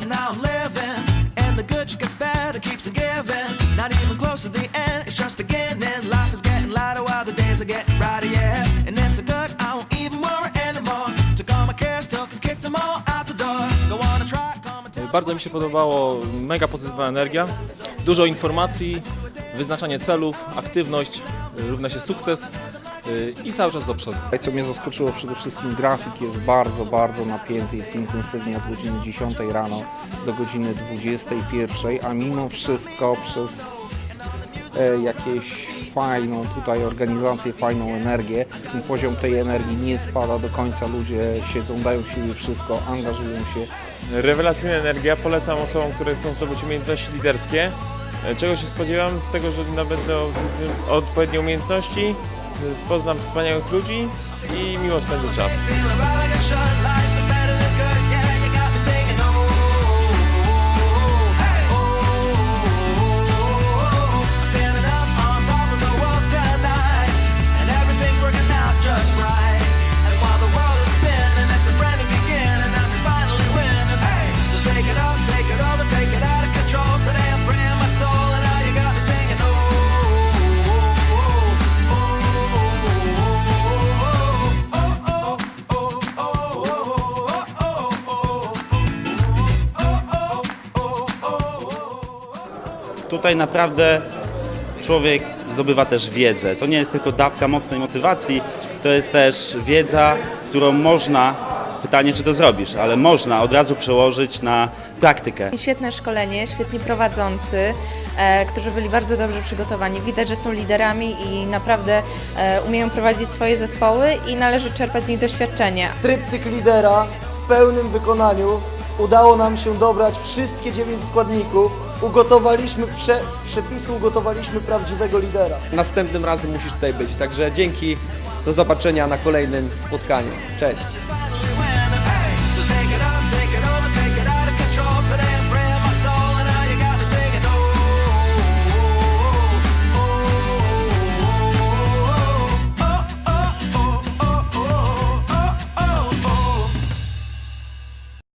and now I'm living. And the good just gets better, keeps giving. Not even close to the end, it's just beginning. Life is getting lighter while the days are getting brighter, yeah. And good, I won't even worry anymore. Took all my cares, them all out the door. Go on and try, come and tell Bardzo mi się podobało, mega pozytywna energia, dużo informacji, wyznaczanie celów, aktywność, równa się sukces i cały czas do przodu. Co mnie zaskoczyło przede wszystkim grafik jest bardzo, bardzo napięty, jest intensywnie od godziny 10 rano do godziny 21, a mimo wszystko przez e, jakieś fajną tutaj organizację, fajną energię, ten poziom tej energii nie spada do końca, ludzie siedzą, dają siebie wszystko, angażują się. Rewelacyjna energia, polecam osobom, które chcą zdobyć umiejętności liderskie. E, Czego się spodziewam? Z tego, że nabędę odpowiednie umiejętności, poznam wspaniałych ludzi i miło spędzę czas. Tutaj naprawdę człowiek zdobywa też wiedzę. To nie jest tylko dawka mocnej motywacji, to jest też wiedza, którą można, pytanie czy to zrobisz, ale można od razu przełożyć na praktykę. Świetne szkolenie, świetni prowadzący, e, którzy byli bardzo dobrze przygotowani. Widać, że są liderami i naprawdę e, umieją prowadzić swoje zespoły i należy czerpać z nich doświadczenie. tryptyk lidera w pełnym wykonaniu. Udało nam się dobrać wszystkie dziewięć składników. Ugotowaliśmy prze, z przepisu ugotowaliśmy prawdziwego lidera. Następnym razem musisz tutaj być. Także dzięki, do zobaczenia na kolejnym spotkaniu. Cześć.